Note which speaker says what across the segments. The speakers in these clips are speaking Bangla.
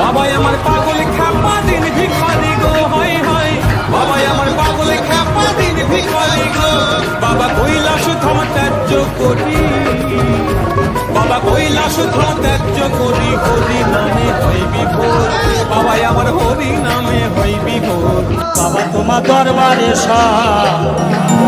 Speaker 1: বাবাই আমার পাগল খ্যাপা দিন ভিখারি গো, হাই হাই। বাবাই আমার পাগল খ্যাপা দিন ভিখারি গো। বাবা কৈলাস থাম ত্যায্য করি। বাবা কৈলাস থাম ত্যায্য করি, হরি নামে হয় বিভোর। বাবাই আমার হরি নামে হয় বিভোর।
Speaker 2: বাবা তোমার দরবারে সব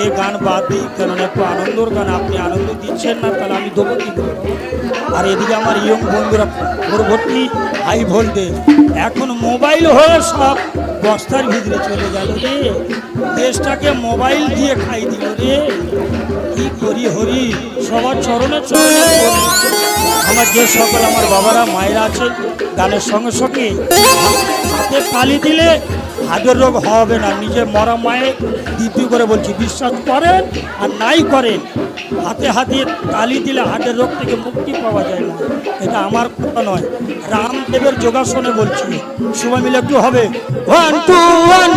Speaker 2: এ গান বাদ দিই কারণ একটু আনন্দর গান, আপনি আনন্দ দিচ্ছেন না, তাহলে আমি দেবো কি আর এদিকে আমার ইয়ং বন্ধুরা, পরবর্তী হাই ভোল্টেজ এখন মোবাইল হয়ে সব বস্তার ভিতরে চলে গেল রে। দেশটাকে মোবাইল দিয়ে খাই দিল রে। কি করি হরি, সবার চরণে চরণে আমার যে সকল আমার বাবারা, মায়েরা আছেন, গানের সঙ্গে সঙ্গে হাতে তালি দিলে হাজর রোগ হবে না। নিজের মরা মায়ের দ্বিতীয় করে বলছি, বিশ্বাস করেন আর নাই করেন। হাতে হাতে তালি দিলে হাটের রোগ থেকে মুক্তি পাওয়া যায় না। এটা আমার কথা নয়। রামদেবের যোগাসনে বলছি। সবাই মিলে একটু হবে। One two one